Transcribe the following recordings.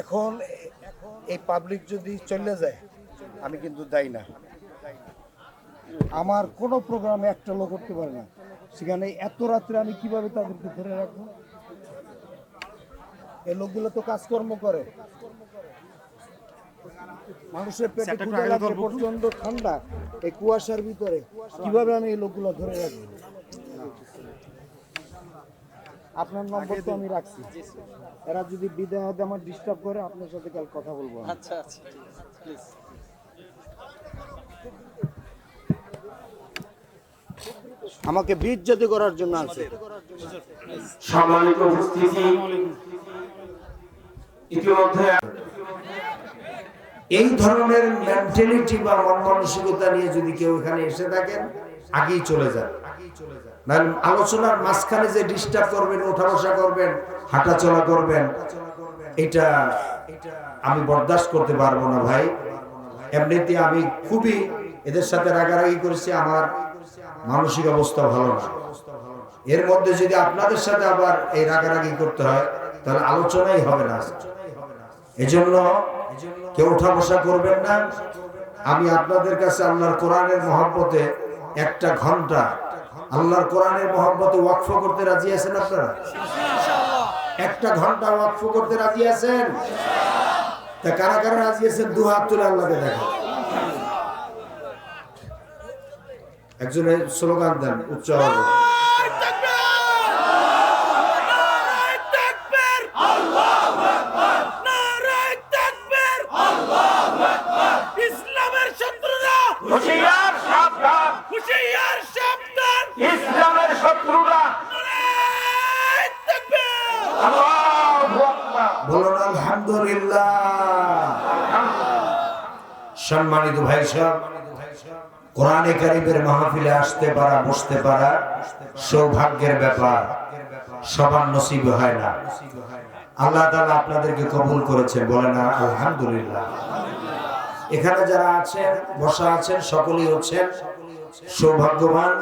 এখন এই পাবলিক যদি চলে যায় আমি কিন্তু দায়ী না। আমার কোনো প্রোগ্রামে একটা লোক করতে পারে না। সেখানে এত রাত্রে আমি কীভাবে তাদেরকে ধরে রাখব? এই লোকগুলো তো কাজকর্ম করে। মানুষের পেটে ক্ষুধা লাগছে প্রচণ্ড ঠান্ডা। এই কুয়াশার ভিতরে কীভাবে আমি এই লোকগুলো ধরে রাখব? আপনার নম্বর তো আমি রাখছি। এরা যদি বিদায় হতে আমার ডিস্টার্ব করে আপনার সাথে কাল কথা বলব। আচ্ছা আচ্ছা প্লিজ আমাকে বিজ্জতি করার জন্য আছে। সম্মানিত উপস্থিতি। ইতিমধ্যে এই ধরনের মেন্টালিটি বা মন মানসিকতা নিয়ে যদি কেউ এখানে এসে থাকেন আগেই চলে যান। আলোচনার মাঝখানে যে ডিস্টার্ব করবেন, ওঠা বসা করবেন হাঁটা চলা করবেন, এটা আমি বরদাস্ত করতে পারব না ভাই। এমনিতে আমি খুবই এদের সাথে রাগারাগি করেছি, আমার মানসিক অবস্থা ভালো না। এর মধ্যে যদি আপনাদের সাথে আবার এই রাগারাগি করতে হয়, তাহলে আলোচনাই হবে না। এজন্য কেউ ওঠা বসা করবেন না। আমি আপনাদের কাছে আল্লাহর কোরআনের মহব্বতে একটা ঘণ্টা আল্লাহর কোরআনের মোহাম্মত ওয়াকফ করতে রাজি আছেন আপনারা? একটা ঘণ্টা ওয়াকফ করতে রাজি আছেন? তা কারা কারা রাজি আছেন? দু হাত তুলে আল্লাহকে দেখেন। একজনের স্লোগান দেন উচ্চ আওয়াজে কোরআনে কারিমের মাহফিলে আসতে পারা, বসতে পারা সৌভাগ্যের ব্যাপার। সবার নসিব হয় না। আল্লাহ তাআলা আপনাদেরকে কবুল করেছেন বলেন আলহামদুলিল্লাহ। এখানে যারা আছেন, বসা আছেন, সকলেই হচ্ছেন সৌভাগ্যবান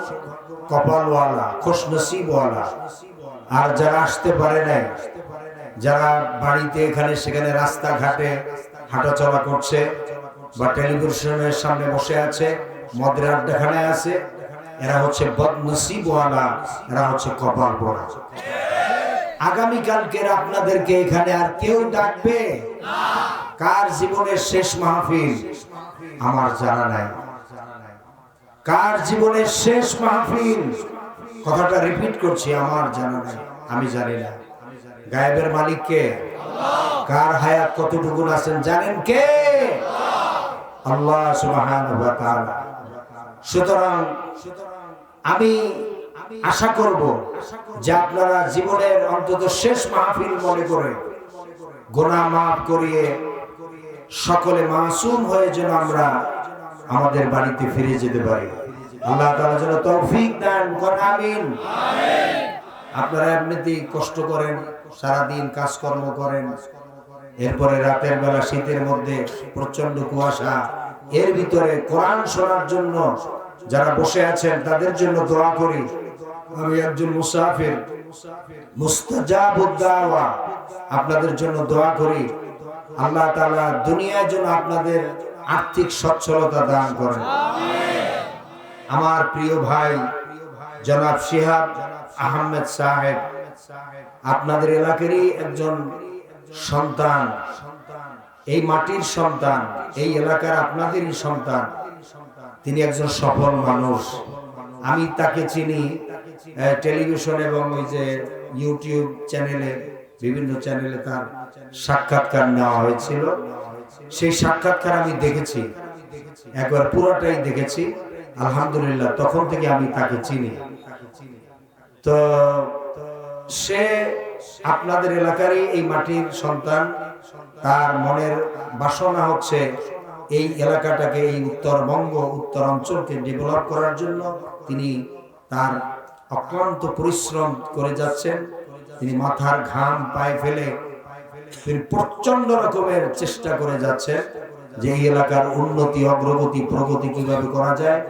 কপালওয়ালা খুশ নসিবওয়ালা আর যারা আসতে পারে নাই, যারা বাড়িতে এখানে সেখানে রাস্তাঘাটে হাঁটাচলা করছে বা টেলিভিশনের সামনে বসে আছে, মদের আড্ডাখানায় আছে। এরা হচ্ছে বদনসিবওয়ালা এরা হচ্ছে কপাল পড়া। আগামীকালকের আপনাদেরকে এখানে আর কেউ ডাকবে? কার জীবনের শেষ মাহফিল? আমার জানা নাই। কার জীবনের শেষ মাহফিল? কথাটা রিপিট করছি, আমার জানা নাই। আমি জানি না। গায়েবের মালিক কে? কার হায়াত কতটুকু আছেন জানেন কে? আল্লাহ ওয়া তাআলা। সুতরাং আমি আশা করব যে আপনারা জীবনের অন্তত শেষ মাহফিল মনে করে গোনা মাফ করিয়ে সকলে মাসুম হয়ে যেন আমরা আমাদের বাড়িতে ফিরে যেতে পারি। আল্লাহ তাআলা যেন তৌফিক দান করেন, আমিন। আপনারা এমনিতেই কষ্ট করেন, সারাদিন কাজকর্ম করেন, এরপরে রাতের বেলা শীতের মধ্যে প্রচণ্ড কুয়াশা এর ভিতরে কোরআন শোনার জন্য যারা বসে আছেন, তাদের জন্য দোয়া করি। আমি একজন মুসাফির। মুস্তাজাবুদ্দাওয়া। আপনাদের জন্য দোয়া করি। আল্লাহ তাআলা দুনিয়ার জন্য আপনাদের আর্থিক সচ্ছলতা দান করেন। আমার প্রিয় ভাই জনাব শিহাব আহমেদ সাহেব, আপনাদের এলাকারই একজন সন্তান। এই মাটির সন্তান। এই এলাকার আপনাদেরই সন্তান। তিনি একজন সফল মানুষ। আমি তাকে চিনি টেলিভিশন এবং ওই যে ইউটিউব চ্যানেলে, বিভিন্ন চ্যানেলে তার সাক্ষাৎকার নেওয়া হয়েছিল। সেই সাক্ষাৎকার আমি দেখেছি। একবার পুরোটাই দেখেছি। আলহামদুলিল্লাহ, তখন থেকে আমি তাকে চিনি। তো সে আপনাদের এলাকারই এই মাটির সন্তান। তার মনের বাসনা হচ্ছে এই এলাকাটাকে, এই উত্তরবঙ্গ উত্তর অঞ্চলকে ডেভেলপ করার জন্য তিনি তার অক্লান্ত পরিশ্রম করে যাচ্ছেন। তিনি মাথার ঘাম পায়ে ফেলে তিনি প্রচণ্ড রকমের চেষ্টা করে যাচ্ছেন যে এই এলাকার উন্নতি, অগ্রগতি, প্রগতি কীভাবে করা যায়।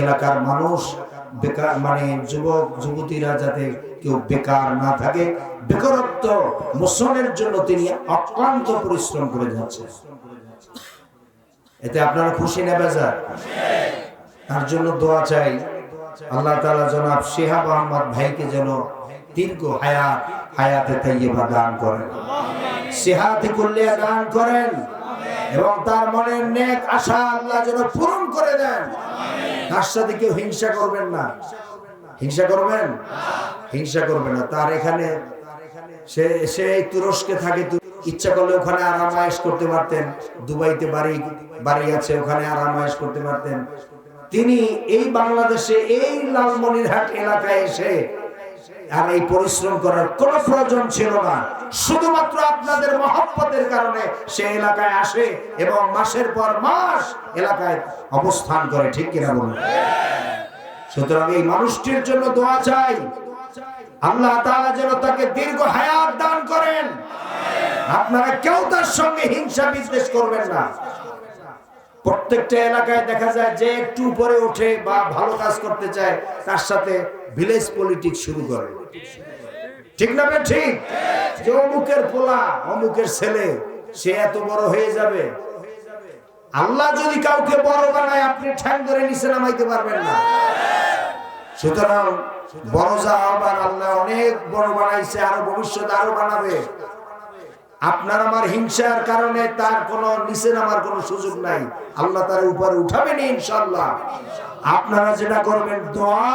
এলাকার মানুষ বেকার মানে যুবক, যুবতীরা যাতে কেউ বেকার না থাকে বেকারত্ব মোচনের জন্য তিনি অক্লান্ত পরিশ্রম করে যাচ্ছেন। এতে আপনারা খুশি নেবে যান তার জন্য দোয়া চাই। আল্লাহ তালা জনাব শিহাব আহমদ ভাইকে যেন দীর্ঘ হায়াত, হায়াতে তাইয়্যিবা দান করেন। সিহাতে কুল্লিয়া দান করেন এবং তার মনের নেক আশা আল্লাহ যেন পূরণ করে দেন। তার সাথে কেউ হিংসা করবেন না। হিংসা করবেন? হিংসা করবেন না। তার এখানে সে সে তুরস্কে থাকে ইচ্ছা করলে ওখানে আরাম আয়েশ করতে পারতেন। দুবাইতে বাড়ি বাড়ি আছে, ওখানে আরাম আয়েশ করতে পারতেন। তিনি এই বাংলাদেশে, এই লালমনিরহাট এলাকায় এসে আর এই পরিশ্রম করার কোনো প্রয়োজন ছিল না। শুধুমাত্র আপনাদের মহব্বতের কারণে সে এলাকায় আসে এবং মাসের পর মাস এলাকায় অবস্থান করে, ঠিক কিনা বলুন? সুতরাং এই মানুষটির জন্য দোয়া চাই। আল্লাহ তাআলা যেন তাকে দীর্ঘ হায়াত দান করেন। আপনারা কেউ তার সঙ্গে হিংসা বিদ্বেষ করবেন না। প্রত্যেকটা এলাকায় দেখা যায় যে একটু উপরে ওঠে বা ভালো কাজ করতে চায়, তার সাথে ভিলেজ পলিটিক্স শুরু করে। ঠিক না ঠিক? যে অমুকের পোলা, অমুকের ছেলে, সে এত বড় হয়ে যাবে। আল্লাহ যদি কাউকে বড় বানায়, আপনি ঠ্যাং ধরে নিচে নামাইতে পারবেন না। সুতরাং ইনশাল্লাহ আপনারা যেটা করবেন, দোয়া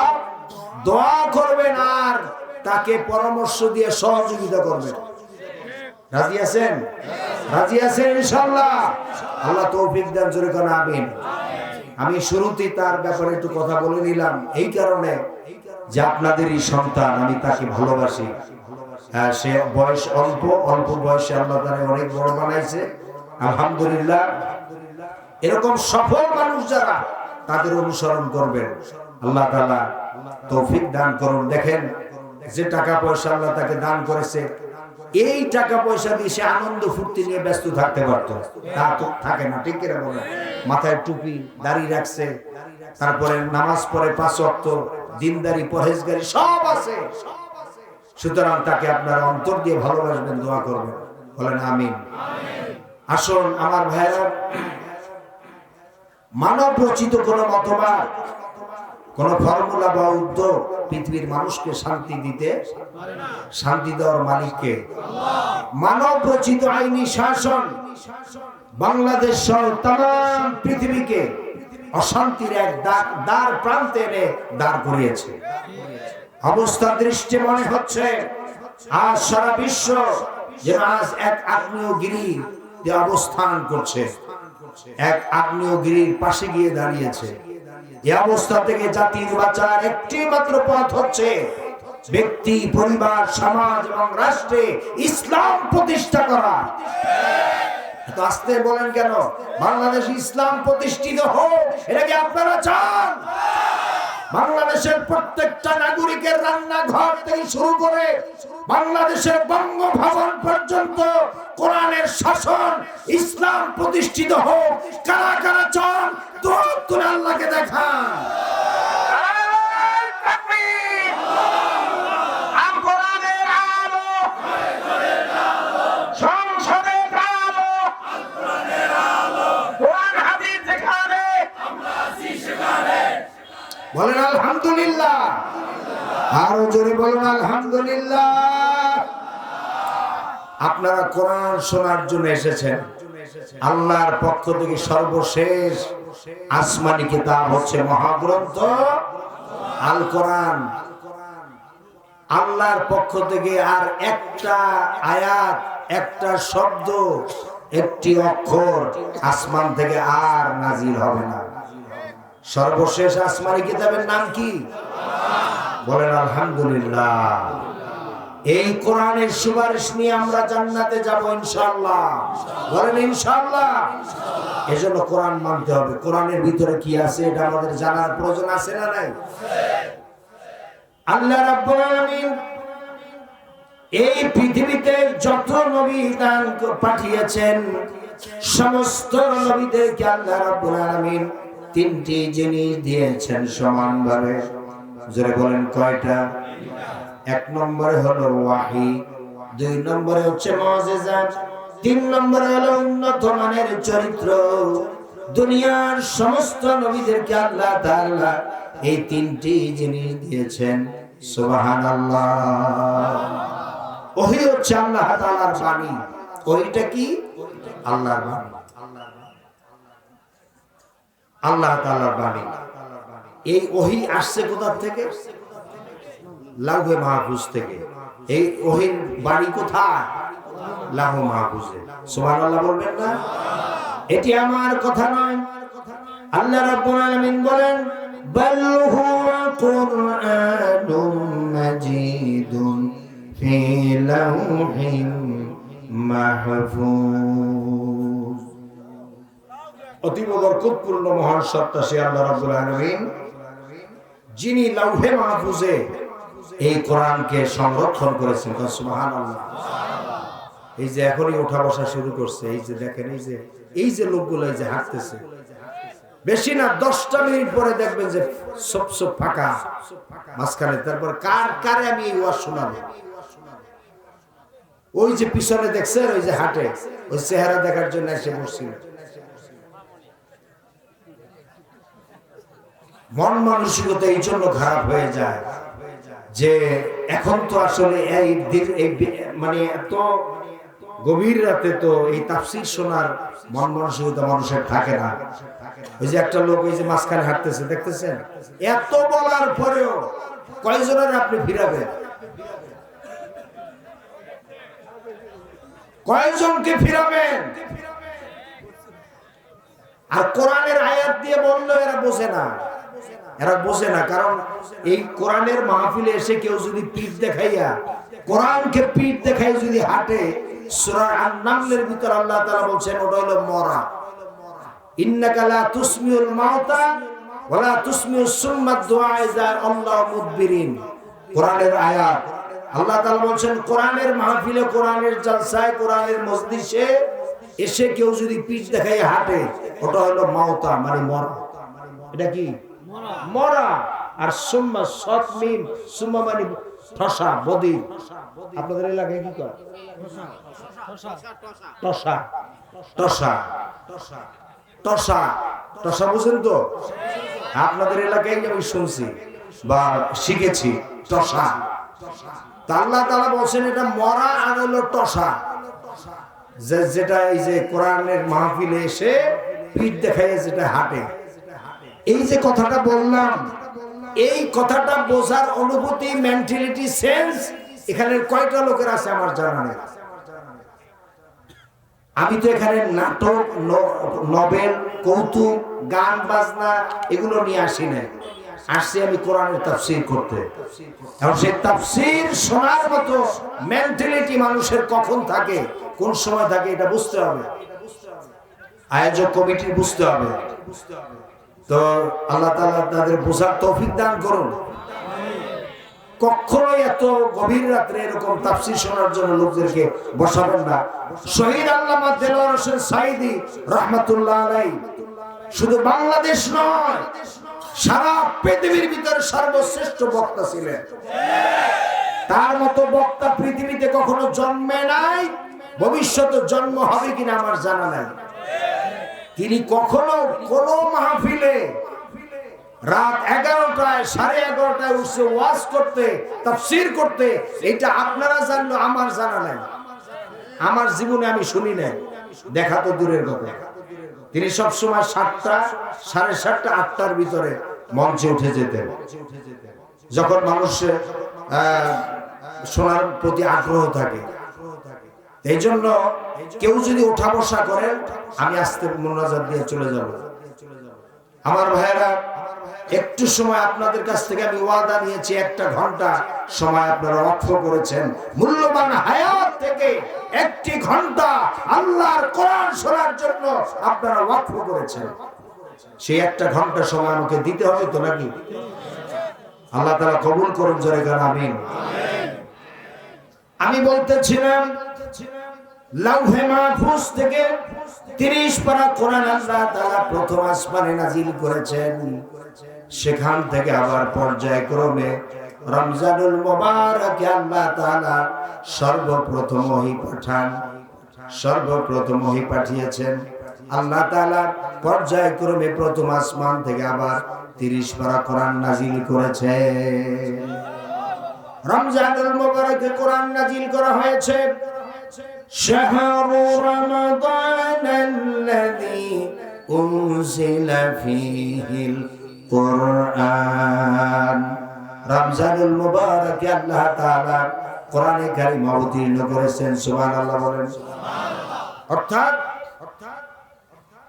দোয়া করবেন আর তাকে পরামর্শ দিয়ে সহযোগিতা করবেন। রাজি আছেন? রাজি আছেন ইনশাল্লাহ আল্লাহ তৌফিক আমি শুরুতেই তার ব্যাপারে একটু কথা বলে নিলাম। এই কারণে যে আপনাদেরই সন্তান আমি তাকে ভালোবাসি। হ্যাঁ, সে বয়স অল্প অল্প বয়সে আল্লাহ তারা অনেক বড় বানাইছে। আলহামদুলিল্লাহ। এরকম সফল মানুষ যারা তাদের অনুসরণ করবেন। আল্লাহ তাআলা তৌফিক দান করুন। দেখেন যে টাকা পয়সা আল্লাহ তাকে দান করেছে এই টাকা পয়সা দিয়ে সে আনন্দ ফুর্তি নিয়ে ব্যস্ত থাকতে পারত। তা তো থাকে না ঠিক কিনা মাথায় টুপি দাড়ি রাখছে তারপরে নামাজ পড়ে পাঁচ অক্ত দিনদারি, পরহেজগারি, সব আছে। সুতরাং তাকে আপনারা অন্তর দিয়ে ভালোবাসবেন, দোয়া করবেন। বলেন আমিন। আসুন, আমার ভাইরা মানব রচিত কোন মতবাদ, কোন ফর্মুলা বা উদ্যোগ পৃথিবীর মানুষকে শান্তি দিতে, শান্তি দেওয়ার মালিককে। মানব রচিত আইনি শাসন বাংলাদেশ সহ তাম, পৃথিবীকে অশান্তির এক দ্বার প্রান্তে এনে দাঁড় করিয়েছে। অবস্থা দৃষ্টি মনে হচ্ছে। আজ সারা বিশ্ব যে আজ এক আগ্নেয়গিরি অবস্থান করছে। এক আগ্নেয়গিরির পাশে গিয়ে দাঁড়িয়েছে। এই অবস্থা থেকে জাতির বাঁচার একটি মাত্র পথ হচ্ছে ব্যক্তি, পরিবার, সমাজ এবং রাষ্ট্রে ইসলাম প্রতিষ্ঠা করা। এত আসতে বলেন কেন? বাংলাদেশ ইসলাম প্রতিষ্ঠিত হোক, এটা কি আপনারা চান? বাংলাদেশের প্রত্যেকটা নাগরিকের রান্নাঘর থেকে শুরু করে বাংলাদেশের বঙ্গভবন পর্যন্ত কোরআনের শাসন, ইসলাম প্রতিষ্ঠিত হোক, কারা কারা চান তো আল্লাহকে দেখান নারায়ণ তাকবীর! আল কোরআনের আলো সংসদের আলো কোরআন হাদিস যেখানে বলেন আলহামদুলিল্লাহ। আরও জোরে বলুন আলহামদুলিল্লাহ। আপনারা কোরআন শোনার জন্য এসেছেন। আল্লাহর পক্ষ থেকে সর্বশেষ আসমানি কিতাব হচ্ছে মহাগ্রন্থ আল কোরআন। আল্লাহর পক্ষ থেকে আর একটা আয়াত, একটা শব্দ, একটি অক্ষর আসমান থেকে আর নাজিল হবে না। সর্বশেষ আসমানি কিতাবের নাম কি? বলেন, আলহামদুলিল্লাহ। এই কোরআনের সুপারিশ নিয়ে আমরা জান্নাতে যাব ইনশাআল্লাহ। বলেন, ইনশাআল্লাহ। এজন্য কোরআন মানতে হবে। কোরআনের ভিতরে কি আছে এটা আমাদের জানার প্রয়োজন আছে না নাই? আল্লাহ রাব্বুল আলামিন এই পৃথিবীতে যত নবী দান পাঠিয়েছেন, সমস্ত নবীদেরকে আল্লাহ রাব্বুল আলামিন তিনটি জিনিস দিয়েছেন সমানভাবে। জোরে বলেন কয়টা? এক নম্বরে হলো ওয়াহি, দুই নম্বরে হচ্ছে মজেজা, তিন নম্বরে হলো উন্নত মানের চরিত্র। দুনিয়ার সমস্ত নবীদেরকে আল্লাহ তাআলা এই তিনটি জিনিস দিয়েছেন। সুবহানাল্লাহ। ওহি হচ্ছে আল্লাহ তাআলার বাণী। ওইটা কি? আল্লাহর বাণী। আল্লাহ তাআলার বাণী। এই ওহি আসছে কোথা থেকে? লাউহে মাহফুজ থেকে। এই ওহির বাড়ি কোথায়? লাহু মাহফুজে। বলবেন না? এটি আমার কথা নয়। আল্লাহ রাব্বুল আলামিন বলেন, বাল হুয়া কুরআনুম মাজিদুন ফি লাউহিন মাহফুজ। অতীব বরকতপূর্ণ মহান সত্তা সে আল্লাহ রাব্বুল আলামিন, যিনি লাউহে মাহফুজে এই কোরআনকে সংরক্ষণ করেছেন। সুবহানাল্লাহ। এই যে এখনই ওঠা বসা শুরু করছে, এই যে দেখেন, এই যে এই যে লোকগুলো এই যে হাঁটতেছে। বেশি না, দশটা মিনিট পরে দেখবেন যে সব সব ফাঁকা। মাঝখানে, তারপর কার কারে আমি এই ওয়াজ শোনাবো? ওই যে পিছনে দেখছেন, ওই যে হাটে। ওই চেহারা দেখার জন্য এসে বসছিল। মন মানসিকতা এই জন্য খারাপ হয়ে যায় যে এখন তো আসলে এই মানে এত গভীর রাতে তো এই তাফসির শোনার মন মানসিকতা মানুষের থাকে না। ওই যে একটা লোক ওই যে মাঝখানে হাঁটতেছে, দেখতেছেন? এত বলার পরেও কয়জনের আপনি ফিরাবেন? কয়জনকে ফিরাবেন? আর কোরআনের আয়াত দিয়ে বলল এরা বোঝে না। এরা বোঝে না, কারণ এই কোরআনের মাহফিলে এসে কেউ যদি পিঠ দেখাইয়া, কোরআনকে পিঠ দেখাই যদি হাঁটে, সূরা ভিতর আল্লাহ তাআলা বলছেন, ওটা হলো মরা। কোরআনের আয়াত। আল্লাহ বলছেন মাহফিলে এসে কেউ যদি পিঠ হাঁটে, ওটা হলো মাওতা মানে মরা। এটা কি? মরা আর সুম্মা সৎ মিম, সুম্মা মানে ঠসা, বদি। আপনাদের এলাকায় কি কয়? টসা টসা টসা টসা বুঝেন তো? আপনাদের এলাকায় আমি শুনছি বা শিখেছি টসা আল্লাহ তাআলা বলছেন এটা মরা আর হলো টসা যেটা এই যে কোরআনের মাহফিলে এসে পিঠ দেখায় যেটা হাঁটে। এই যে কথাটা বললাম, এই কথাটা বোঝার অনুভূতি মেন্টালিটি সেন্স এখানে কয়টা লোকের আছে আমার জানা নেই। আমি তো এখানে নাটক, ন- নভেল, কৌতুক, গান, বাজনা এগুলো নিয়ে আসি নাই। আসছি আমি কোরআনের তাফসির করতে। এবং সেই তাফসির শোনার মতো মেন্টালিটি মানুষের কখন থাকে, কোন সময় থাকে, এটা বুঝতে হবে। আয়োজক কমিটির বুঝতে হবে। তো আল্লাহ তাআলা তাদের বোঝার তৌফিক দান করুন। কখনোই এত গভীর রাত্রে এরকম তাফসীর শোনার জন্য লোকদেরকে বসাবেন না। শহীদ আল্লামা দেলোয়ার সাইদি রহমাতুল্লাহ আলাই শুধু বাংলাদেশ নয়, সারা পৃথিবীর ভিতরে সর্বশ্রেষ্ঠ বক্তা ছিলেন। তার মতো বক্তা পৃথিবীতে কখনো জন্মে নাই, ভবিষ্যতে জন্ম হবে কিনা আমার জানা নাই। তিনি কখনো কোন মাহফিলে রাত এগারোটায়, সাড়ে এগারোটায় উঠছে ওয়াজ করতে, তাফসির করতে, এটা আপনারা জানলো, আমার জানা নাই। আমার জীবনে আমি শুনি নাই। দেখা তো দূরের কথা। তিনি সবসময় সাতটা, সাড়ে সাতটা, আটটার ভিতরে মঞ্চে উঠে যেতেন। যখন মানুষের শোনার প্রতি আগ্রহ থাকে। এই জন্য কেউ যদি ওঠা বসা করে, আমি আস্তে মোনাজাত দিয়ে চলে যাব। আমার ভাইয়েরা, একটু সময় আপনাদের কাছ থেকে আমি ওয়াদা নিয়েছি, একটা ঘণ্টা সময় আপনারা অক্ষ করেছেন। মূল্যবান হায়াত থেকে একটি ঘণ্টা আল্লাহর কোরআন শোনার জন্য আপনারা ওয়াক্ফ করেছেন। সেই একটা ঘণ্টা সময় আমাকে দিতে হবে তো নাকি? আল্লাহ তারা কবুল করুন, জোরে গান, আমিন। আমি বলতেছিলাম, লাউহে মাহফুজ থেকে 30 পারা কোরআন আল্লাহ তাআলা প্রথম আসমানে নাজিল করেছেন। সেখান থেকে আবার পর্যায়ক্রমে রমজানুল মোবারকে আল্লাহ তাআলা সর্বপ্রথম ওহী পাঠান, সর্বপ্রথম ওহী পাঠিয়েছেন। আল্লাহ তাআলা পর্যায়ক্রমে প্রথম আসমান থেকে আবার 30 পারা কোরআন নাজিল করেছে রমজানুল মোবারকে কোরআন নাজিল করা হয়েছে شهر رمضان الذي أنزل فيه القرآن রমজানুল মুবারক আল্লাহ তাআলা কোরআনে কারীম অবতীর্ণ করেছেন সুবহানাল্লাহ বলেন অর্থাৎ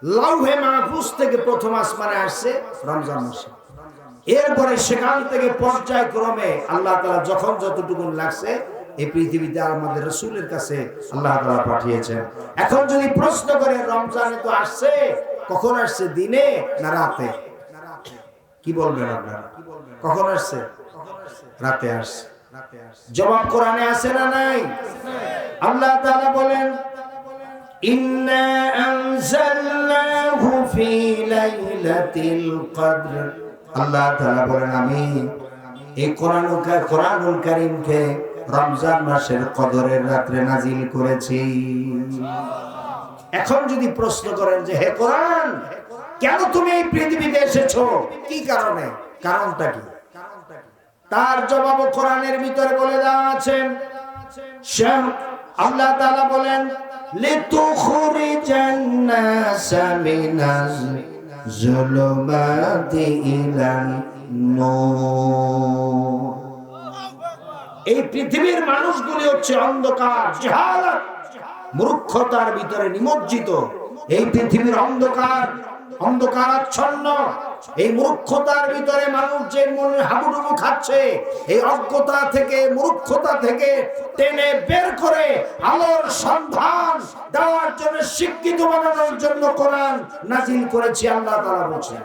লাউহে মাহফুজ থেকে প্রথম আসমানে আসছে রমজান মাসে এরপরে সেখান থেকে পর্যায়ক্রমে আল্লাহ তালা যখন যতটুকু লাগছে এই পৃথিবীতে আমাদের রসুলের কাছে আল্লাহ তাআলা পাঠিয়েছেন। এখন যদি প্রশ্ন করে, রমজানে তো আসছে, কখন আসছে, দিনে না রাতে? কি বলবেন আপনারা? কখন আসছে? রাতে আসছে। জবাব কোরআনে আছে না নাই? আল্লাহ তাআলা বলেন, ইন্না আনজালনাহু ফি লাইলাতিল কদর। আল্লাহ তাআলা বলেন আমি এই কোরআন কোরআনুল কারীমকে রমজান মাসের কদরের রাত্রে নাজিল করেছি। এখন যদি প্রশ্ন করেন যে, হে কোরআন, কেন তুমি এই পৃথিবীতে এসেছ? কি কারণে? কারণটা কি? তার জবাব কোরআনের ভিতরে বলে দেওয়া আছে। শ্যাম আল্লাহ তাআলা বলেন, লিতুখরিজান নাসা মিনাল জুলুমাতি ইলান এই পৃথিবীর মানুষগুলি হচ্ছে অন্ধকার মূর্খতার ভিতরে নিমজ্জিত। এই পৃথিবীর অন্ধকার অন্ধকারাচ্ছন্ন। এই মূর্খতার ভিতরে মানুষ যে মনে হাবুডুবু খাচ্ছে, এই অজ্ঞতা থেকে, মূর্খতা থেকে টেনে বের করে আলোর সন্ধান দেওয়ার জন্য, শিক্ষিত বানানোর জন্য কোরআন নাজিল করেছি, আল্লাহ তাআলা বলছেন।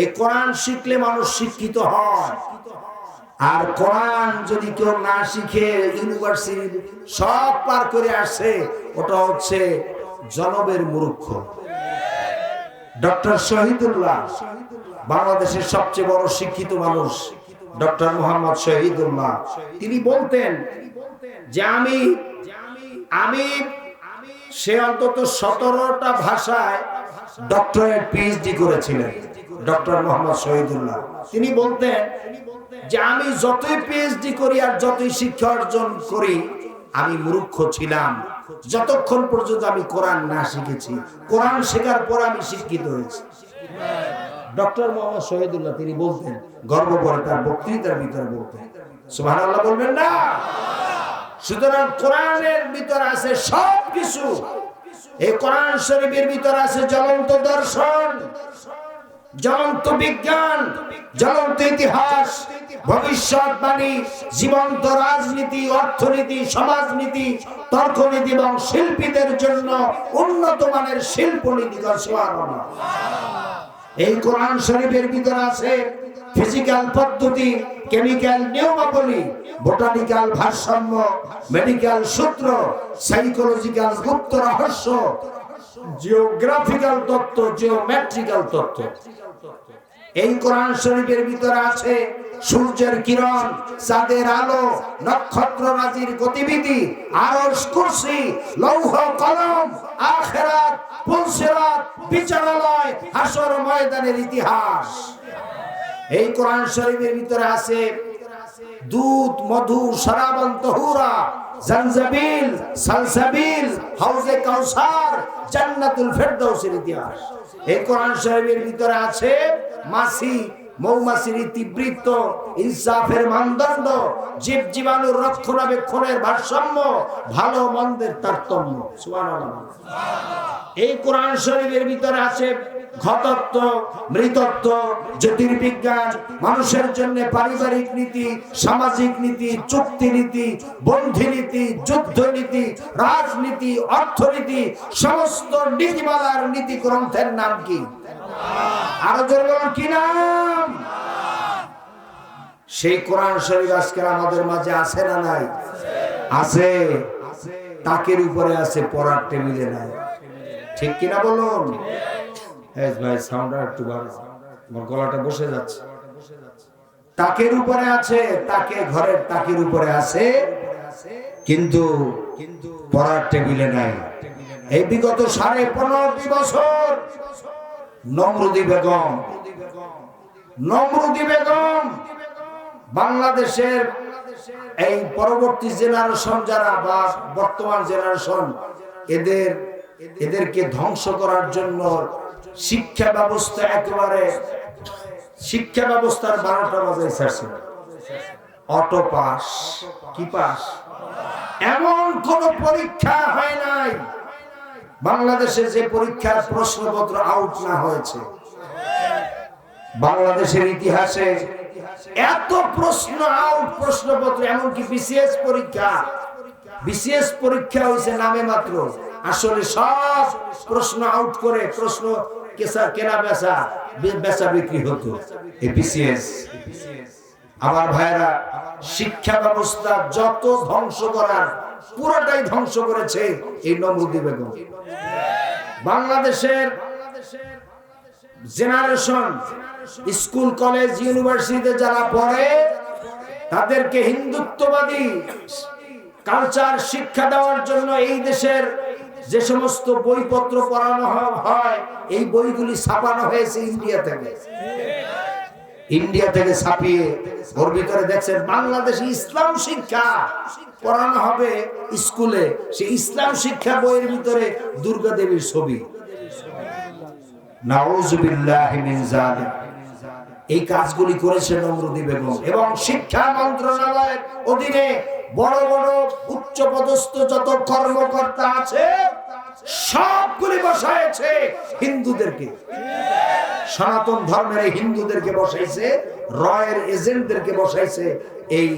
এই কোরআন শিখলে মানুষ শিক্ষিত হয়। আর কোরআন যদি কেউ না শিখে ইউনিভার্সিটি সব পার করে আসে, ওটা হচ্ছে জনবের মূর্খ। ডক্টর শহীদুল্লাহ, বাংলাদেশের সবচেয়ে বড় শিক্ষিত মানুষ, ডক্টর মোহাম্মদ শহীদুল্লাহ। তিনি বলতেন যে আমি আমি, সে অন্তত সতেরোটা ভাষায় ডক্টরেট পিএইচডি করেছিলেন, ডক্টর মোহাম্মদ শহীদুল্লাহ। তিনি বলতেন যে আমি যতই পিএইচডি করি আর যতই শিক্ষা অর্জন করি, আমি মূর্খ ছিলাম। যতক্ষণ পর্যন্ত আমি কোরআন না শিখেছি, কোরআন শেখার পর আমি শিক্ষিত হয়েছি। ডক্টর মোহাম্মদ শহীদুল্লাহ, তিনি বলতেন গর্ব করে তার বক্তৃতার ভিতরে বলতেন, সুবহানাল্লাহ বলবেন না? সুতরাং কোরআনের ভিতর আছে সব কিছু এই কোরআন শরীফের ভিতর আছে জ্বলন্ত দর্শন। জ্বলন্ত বিজ্ঞান, জ্বলন্ত ইতিহাস, ভবিষ্যৎবাণী, জীবন্ত রাজনীতি, অর্থনীতি, সমাজনীতি, তর্কনীতি এবং শিল্পীদের জন্য উন্নত মানের শিল্প নীতি এই কোরআন শরীফের ভিতরে আছে ফিজিক্যাল পদ্ধতি কেমিক্যাল নিয়মাবলী বোটানিক্যাল ভারসাম্য মেডিকেল সূত্র সাইকোলজিক্যাল গুপ্ত রহস্য জিওগ্রাফিক্যাল তত্ত্ব জিওমেট্রিক্যাল তত্ত্ব। এই কোরআন শরীফের ভিতরে আছে সূর্যের কিরণ, চাঁদের আলো নক্ষত্র রাজির গতিবিধি, আরশ কুরসি, লৌহ কলম, আখেরাত, পুলসিরাত, বিচারালয়, হাসর ময়দানের ইতিহাস। এই কোরআন শরীফের ভিতরে আছে দুধ, মধু, শরাবন, তহুরা, জনজাবিল, সালসাবিল, হাউজে কাউসার, জান্নাতুল ফেরদৌসের ইতিহাস। এই কোরআন শরীফের ভিতরে আছে মাসি, মৌমাছির ইতিবৃত্ত, ইনসাফের মানদণ্ড, জীব জীবাণুর রক্ষণাবেক্ষণের ভারসাম্য, ভালো মন্দের তারতম্য। এই কোরআন শরীফের ভিতরে আছে ঘতত্ব, মৃতত্ব, জ্যোতির্বিজ্ঞান, মানুষের জন্য পারিবারিক নীতি, সামাজিক নীতি, চুক্তি নীতি, বন্ধি নীতি, যুদ্ধ নীতি, রাজনীতি, অর্থনীতি, সমস্ত নীতিমালার নীতি গ্রন্থের নাম কি? আরও জোর বলুন, কি নাম? সেই কোরআন শরীফ আজকে আমাদের মাঝে আছে না নাই? আছে। তাকের উপরে আছে, পড়ার টেবিলে নাই। ঠিক কিনা বলুন? ভাই একটু আমার গলাটা বসে যাচ্ছে। তাকের উপরে আছে, তাকে ঘরের তাকের উপরে আছে, কিন্তু পড়ার টেবিলে নাই। এই বিগত সাড়ে পনেরোটি বছর নমরুদি বেগম। নমরুদি বেগম। বাংলাদেশের এই পরবর্তী জেনারেশন যারা বা বর্তমান জেনারেশন এদের এদেরকে ধ্বংস করার জন্য শিক্ষা ব্যবস্থা একেবারে শিক্ষা ব্যবস্থার বারোটা বাজায় ছাড়ছে অটো পাস। কি পাস? এমন কোন পরীক্ষা হয় নাই। বাংলাদেশে যে পরীক্ষার প্রশ্নপত্র আউট না হয়েছে, বাংলাদেশের ইতিহাসে এত প্রশ্ন আউট প্রশ্নপত্র, এমনকি বিসিএস পরীক্ষা বিসিএস পরীক্ষা হয়েছে নামে মাত্র। আসলে সব প্রশ্ন আউট করে প্রশ্ন কেসা কেনা বেচা বেচা বিক্রি হতো। এই বিসিএস, আমার ভাইরা শিক্ষা ব্যবস্থা যত ধ্বংস করার, পুরোটাই ধ্বংস করেছে এই নমরুদি বেগম। বাংলাদেশের জেনারেশন স্কুল কলেজ ইউনিভার্সিটিতে যারা পড়ে, তাদেরকে হিন্দুত্ববাদী কালচার শিক্ষা দেওয়ার জন্য এই দেশের যে সমস্ত বইপত্র পড়ানো হয় এই বইগুলি ছাপানো হয়েছে ইন্ডিয়া থেকে। ইন্ডিয়া থেকে ছাপিয়ে ওর ভিতরে দেখছেন বাংলাদেশে ইসলাম শিক্ষা। পড়ানো হবে স্কুলে। সেই ইসলাম শিক্ষা বইয়ের ভিতরে দুর্গা দেবীর ছবি। এই কাজগুলি করেছে নমরুদি বেগম। এবং শিক্ষা মন্ত্রণালয়ের অধীনে বড় বড় উচ্চ পদস্থ যত কর্মকর্তা আছে সবগুলি বসাইছে হিন্দুদেরকে। সনাতন ধর্মের হিন্দুদেরকে বসাইছে, রয়ের এজেন্টদেরকে বসাইছে, এই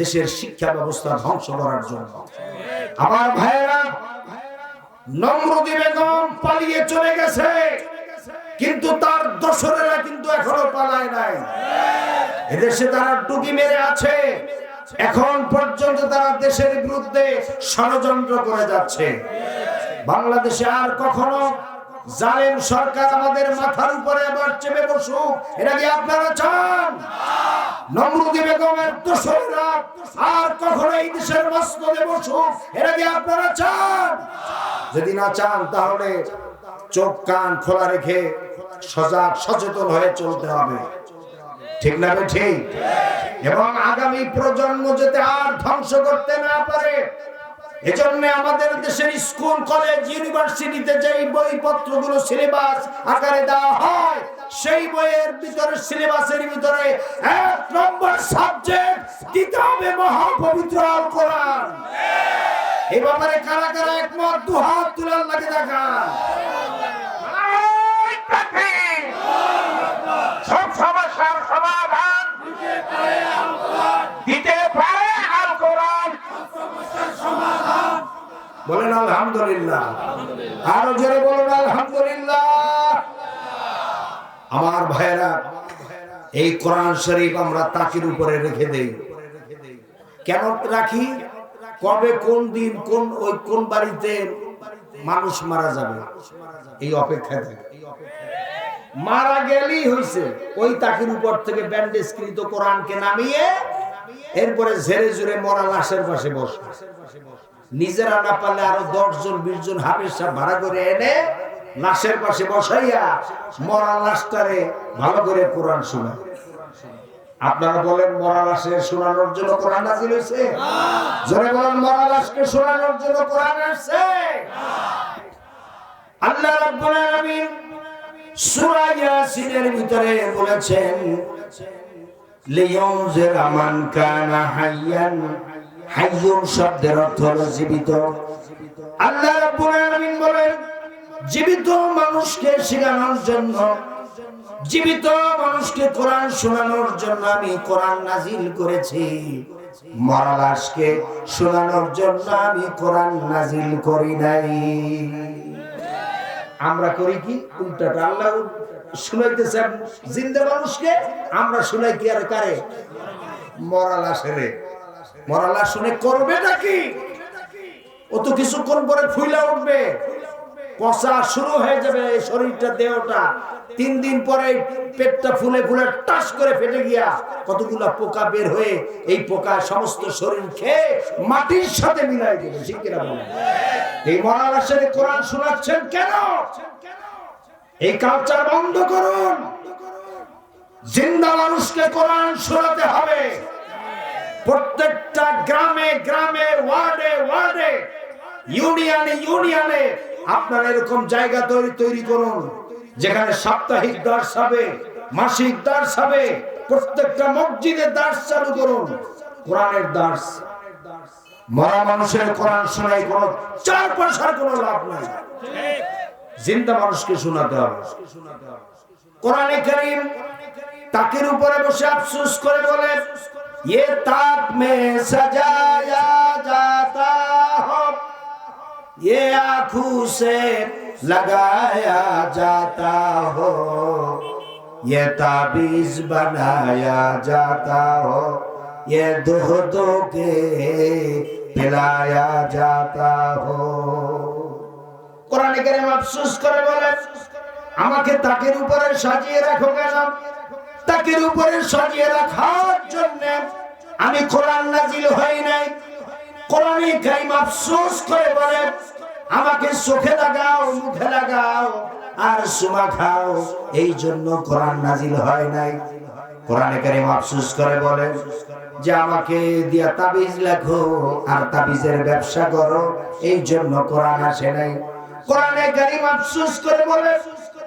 দেশের শিক্ষা ব্যবস্থা ধ্বংস করার জন্য। আমার ভাইয়েরা, নমরুদি বেগম পালিয়ে চলে গেছে, কিন্তু তার দোসরেরা কিন্তু এখনও পালায় নাই। এদেশে তারা টুকি মেরে আছে, এখন পর্যন্ত তারা দেশের বিরুদ্ধে ষড়যন্ত্র করে যাচ্ছে। বাংলাদেশে আর কখনো জালেম সরকার আমাদের মাথার উপরে আবার চেপে বসুক। এটা কি আপনারা চান? নমরুদি বেগমের দোসরেরা আর কখনো এই দেশের মস্তদে বসুক। এটা কি আপনারা চান? যদি না চান, তাহলে চোখ, কান খোলা রেখে সজাগ, সচেতন হয়ে চলতে হবে। ঠিক না ঠিক এবং আগামী প্রজন্ম যাতে আর ধ্বংস করতে না পারে এজন্য আমাদের দেশের স্কুল, কলেজ, ইউনিভার্সিটিতে যেই বইপত্রগুলো সিলেবাস আকারে দেওয়া হয়, সেই বইয়ের ভিতরে, সিলেবাসের ভিতরে এক নম্বর সাবজেক্ট দিতে হবে মহাপবিত্র আল কোরআন এই ব্যাপারে কারা কারা একমত? দু হাত তুলার লাগে দেখান নারায়ণ তাকবীর। সব সমস্যার সমাধান দিতে পারে আল কোরআন বলেন আলহামদুলিল্লাহ। আরও জোরে বলুন, আলহামদুলিল্লাহ। আমার ভাইরা এই কোরআন শরীফ আমরা তাকির উপরে রেখে দেই। কেন রাখি? কবে কোন দিন, কোন ওই কোন বাড়িতে মানুষ মারা যাবে? এই অপেক্ষায় থাকে। মারা গেলেই হয়েছে ওই তাকির উপর থেকে ব্যান্ডেজ কৃত কোরআনকে নামিয়ে এরপরে ঝেড়ে ঝুড়ে মরা লাশের পাশে বসে। নিজেরা না পারলে আরও দশ জন বিশ জন হাফেজ সাহেব ভাড়া করে এনে লাশের পাশে বসাইয়া মরা লাশটারে ভালো করে কোরআন শোনায়। আপনারা বলেন, মরা শোনানোর জন্য কোরআন নাজিল হয়েছে? জোরে বলেন, মরা লাশকে শোনানোর জন্য কোরআন আসছে? আল্লাহ রাব্বুল আলামিন সূরা ইয়াসিনের ভিতরে বলেছেন, লিয়ুনজির মান কানা হাইয়ান হাইয়ুন শব্দের অর্থ হলো জীবিত। আল্লাহ রাব্বুল আলামিন বলেন, জীবিত মানুষকে শেখানোর জন্য, জীবিত মানুষকে কোরআন শোনানোর জন্য আমি কোরআন নাজিল করেছি। মরা লাশকে শোনানোর জন্য আমি কোরআন নাজিল করি নাই। আমরা করি কি? উল্টাটা আল্লাহ শুনাইতেছেন, জিন্দা মানুষকে আমরা শুনাই কি আর কারে? মরা লাশেরে মরা লাশ শুনে করবে নাকি? ও তো কিছুক্ষণ পরে ফুইলা উঠবে। পচা শুরু হয়ে যাবে এই শরীরটা, দেহটা। তিন দিন পরে পেটটা ফুলে ফুলে টাস করে ফেটে গিয়া কতগুলা পোকা বের হয়ে এই পোকা সমস্ত শরীর খেয়ে মাটির সাথে মিলাই দেবে, ঠিক কিনা এই মরার সাথে কোরআন শোনাচ্ছেন কেন? এই কালচার বন্ধ করুন। জিন্দা মানুষকে কোরআন শোনাতে হবে। প্রত্যেকটা গ্রামে গ্রামে, ওয়ার্ডে ওয়ার্ডে, ইউনিয়নে ইউনিয়নে আপনার এরকম জায়গা তৈরি তৈরি করুন। যেখানে সাপ্তাহিক দাস হবে, মাসিক দাস হবে, প্রত্যেকটা মসজিদে দাস চালু করুন। কোরআনের দাস মরা মানুষের কোরআন শোনাই কোন চার পয়সার কোনো লাভ নাই। জিন্দা মানুষকে শোনাতে হবে। কোরআনে করিম তাকের উপরে বসে আফসোস করে বলে ये ताक में सजाया जाता हो ये आंखों से लगाया जाता हो ये ताबीज बनाया जाता हो ये दो दो के पिलाया जाता हो কোরআনে কারিম আফসোস করে বলে আমাকে তাকের উপরে সাজিয়ে রাখো কেন তাকের উপরে সাজিয়ে রাখার জন্য আমি কোরআন নাজিল হই নাই। কোরআনে কারিম আফসোস করে বলে, আমাকে চোখে লাগাও, মুখে লাগাও, আর সুমা খাও। এই জন্য কোরআন নাজিল হয় নাই। কোরআনে কারিম আফসোস করে বলে, যে আমাকে দিয়া তাবিজ লেখো, আর তাবিজের ব্যবসা করো, এই জন্য কোরআন আসে নাই। কোরআনে কারিম আফসোস করে বলে,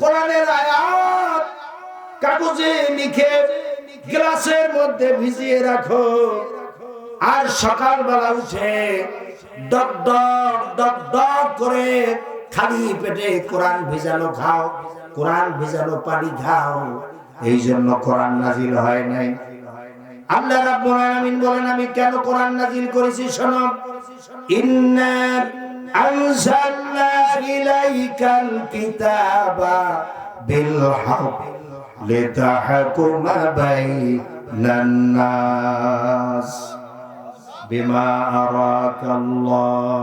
কোরআনের আয়াত কাগজে লিখে গ্লাসের মধ্যে ভিজিয়ে রাখো। আর সকালবেলা উঠে ডক ডক ডক ডক করে খালি পেটে কোরআন ভিজানো খাও, কোরআন ভিজানো পানি খাও। এই জন্য কোরআন নাজিল হয় নাই। আল্লাহ রাব্বুল আলামিন বলেন, আমি কেন কোরআন নাজিল করেছি শোনো? ইন্না আনজালনা ইলাইকাল কিতাবা বিল হক। লিতাহকুমা বাইনান নাস বিমা আরাকাল্লাহ